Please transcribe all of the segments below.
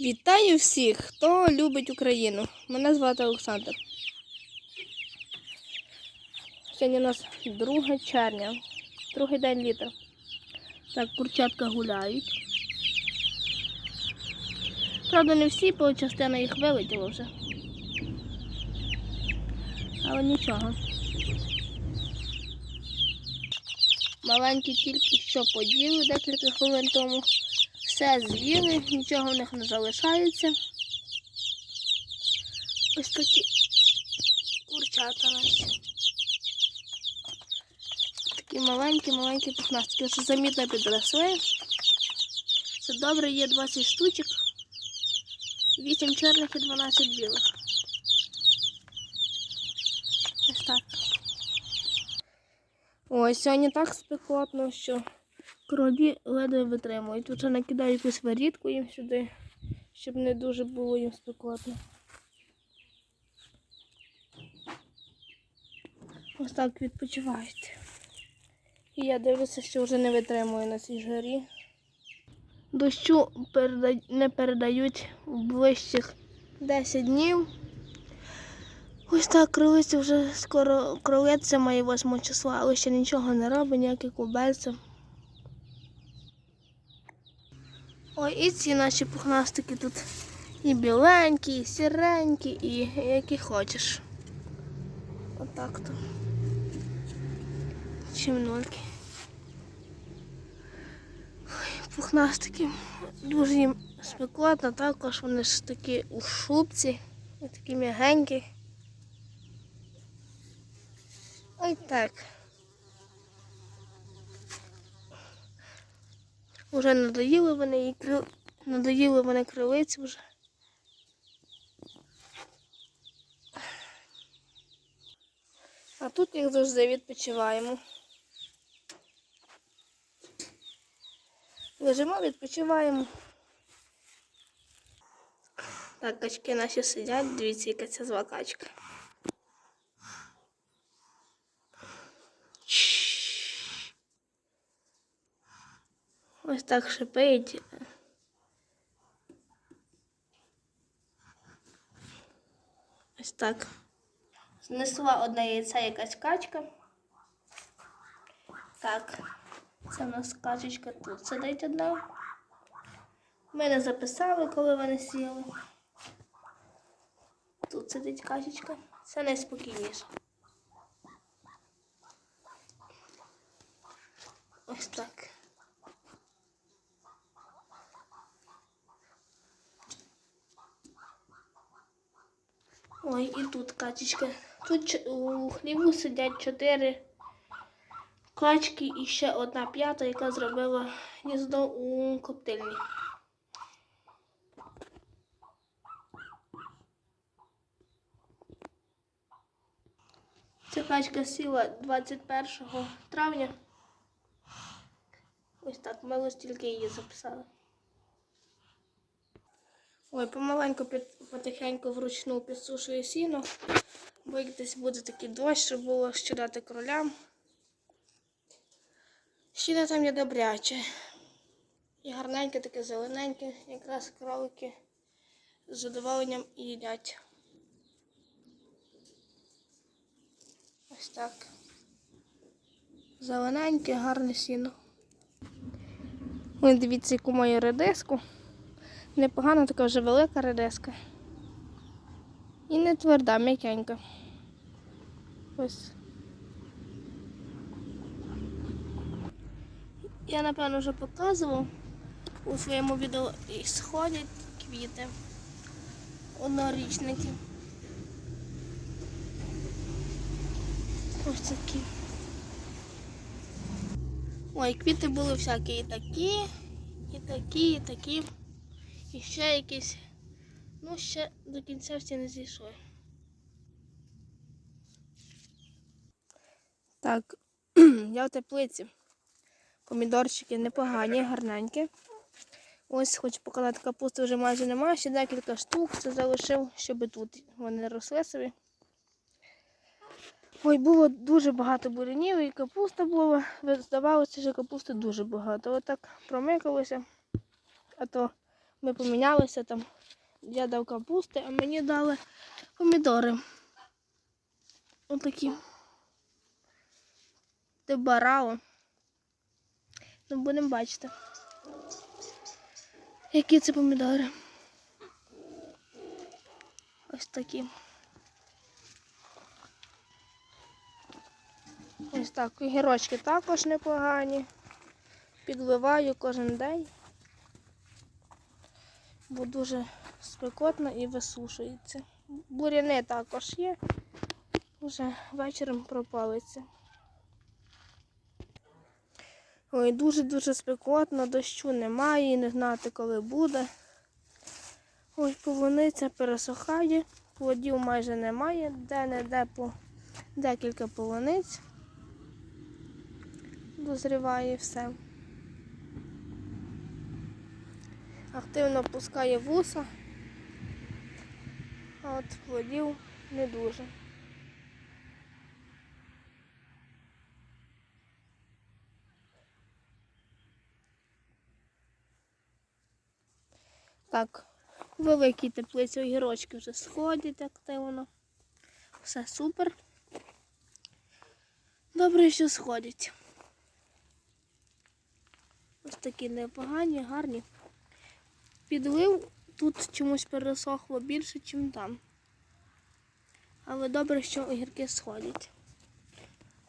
Вітаю всіх, хто любить Україну. Мене звати Олександр. Сьогодні у нас 2 червня, другий день літа. Так, курчатка гуляють. Правда, не всі, бо частина їх вилетіла вже. Але нічого. Маленькі тільки що поділи декілька хвилин тому. Все з'їли, нічого в них не залишається. Ось такі курчата наші. Такі маленькі, маленькі пухнастики. Вже замітно підросли. Це добре, є 20 штучок. 8 чорних і 12 білих. Ось так. Ось сьогодні так спекотно, що кролі ледве витримують. Тут накидаю якусь варітку їм сюди, щоб не дуже було їм спекотно. Ось так відпочивають. І я дивлюся, що вже не витримую на цій жарі. Дощу не передають ближчих 10 днів. Ось так кролиця вже скоро кролиця має 8 числа, але ще нічого не робить, ніяких кубельців. Ой, і ці наші пухнастики тут і біленькі, і сіренькі, і які хочеш. Отак то. Чимнульки. Ой, пухнастики. Дуже їм спекотно, також вони ж такі у шубці, такі м'ягенькі. Ой так. Уже надоїли вони і крил... надоїли вони крилиці вже. А тут, як завжди, відпочиваємо. Лежимо, відпочиваємо. Так, качки наші сидять, дивіться, яка ця зла. Ось так шипить. Ось так. Знесла одне яйце якась качка. Так, це в нас качечка тут сидить одна. Ми не записали, коли вони сіли. Тут сидить качечка. Це найспокійніше. Ось так. Ой, і тут качечка. Тут у хліву сидять чотири качки і ще одна п'ята, яка зробила гніздо у коптильні. Ця качка сіла 21 травня. Ось так, ось тільки її записали. Ой, помаленьку під, потихеньку вручну підсушую сіно, бо як десь буде такий дощ, щоб було що дати кролям. Сіно там є добряче. І гарненьке, таке зелененьке, якраз кролики з задоволенням і їдять. Ось так. Зелененьке, гарне сіно. Ой, дивіться, яку маю редиску. Непогана така вже велика редиска. І не тверда, м'якенька. Ось. Я, напевно, вже показував у своєму відео і сходять квіти. Однорічники. Ось такі. Ой, квіти були всякі і такі, і такі, і такі. І ще якісь. Ну, ще до кінця всі не зійшли. Так, я в теплиці. Помідорчики непогані, гарненькі. Ось хочу показати, капусти вже майже немає, ще декілька штук. Це залишив, щоб тут вони росли собі. Ой, було дуже багато бурянів і капуста була. Здавалося, що капусти дуже багато. Отак промикалося. А то Ми помінялися там. Я дав капусти, а мені дали помідори. Отакі. Де барао. Ну, будемо бачити. Які це помідори? Ось такі. Ось так. Огірочки також непогані. Підливаю кожен день, бо дуже спекотно і висушується. Буряни також є, вже вечором пропалиться. Ой, дуже-дуже спекотно, дощу немає не знати, коли буде. Ось полуниця пересохає, плодів майже немає, де-не-де по декілька полуниць. Дозріває все. Активно пускає вуса, а от плодів не дуже. Так, у великій теплиці огірочки вже сходять активно. Все супер. Добре, що сходять. Ось такі непогані, гарні. Підлив тут чомусь пересохло більше, ніж там. Але добре, що огірки сходять.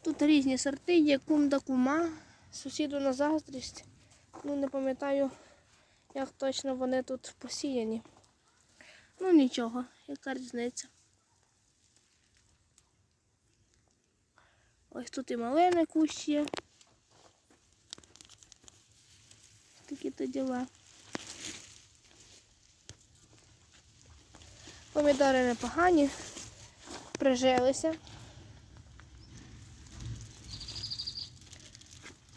Тут різні сорти, є кум да кума, сусіду на заздрість. Ну, не пам'ятаю, як точно вони тут посіяні. Ну нічого, яка різниця. Ось тут і малини кущ є. Такі то діла. Помідори непогані, прижилися.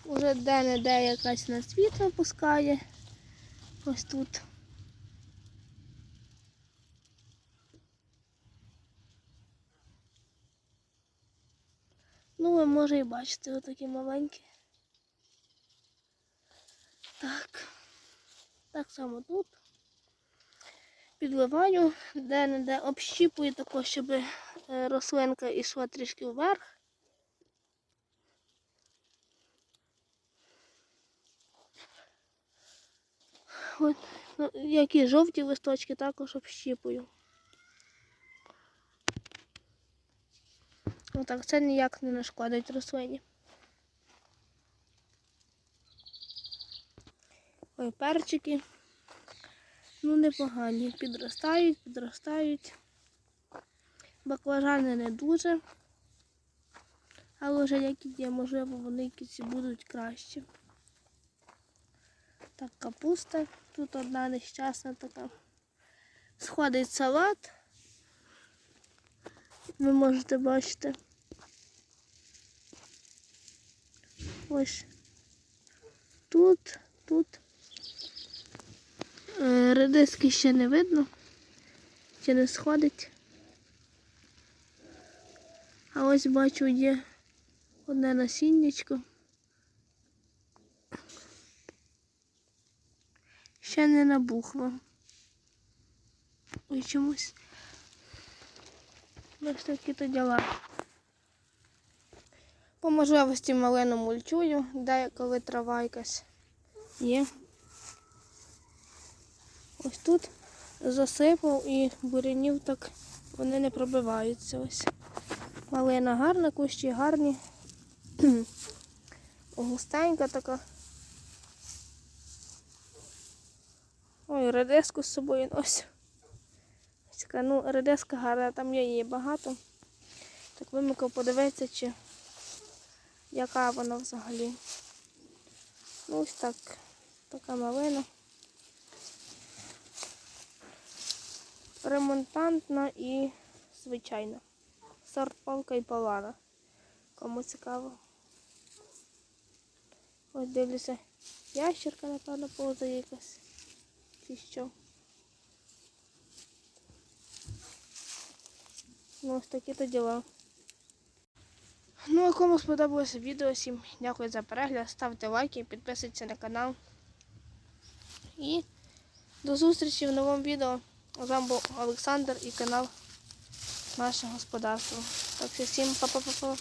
Уже де-не-де якась на світло пускає. Ось тут. Ну, ви може і бачите, отакі маленькі. Так. Так само тут. Підливаю, де-не-де общіпую тако, щоб е, рослинка йшла трішки вверх. От, ну, які жовті листочки також общіпую. Отак, це ніяк не нашкодить рослині. Ой, перчики. Ну, непогані. Підростають, підростають. Баклажани не дуже. Але вже які є, можливо, вони якісь будуть кращі. Так, капуста. Тут одна нещасна така. Сходить салат. Ви можете бачити. Ось тут, тут. Е, Редиски ще не видно, ще не сходить. А ось бачу є одне насіннячко. Ще не набухло. Ой, чомусь. Ось такі то діла. По можливості малину мульчую, де коли трава якась є. Ось тут засипав і бурянів так вони не пробиваються. Ось. Малина гарна, кущі гарні. Густенька така. Ой, редиску з собою така, ну, редиска гарна, там є її багато. Так вимикав подивитися, чи яка вона взагалі. Ну, ось так. Така малина. Ремонтантна і звичайна. Сорт палка і полана. Кому цікаво. Ось дивлюся. Ящерка, напевно, повзає якась. Чи що. Ну, ось такі то діла. Ну, а кому сподобалося відео, всім дякую за перегляд. Ставте лайки, підписуйтесь на канал. І До зустрічі в новому відео. Вами був Олександр і канал Наше господарство. Так що всім па-па-па-па.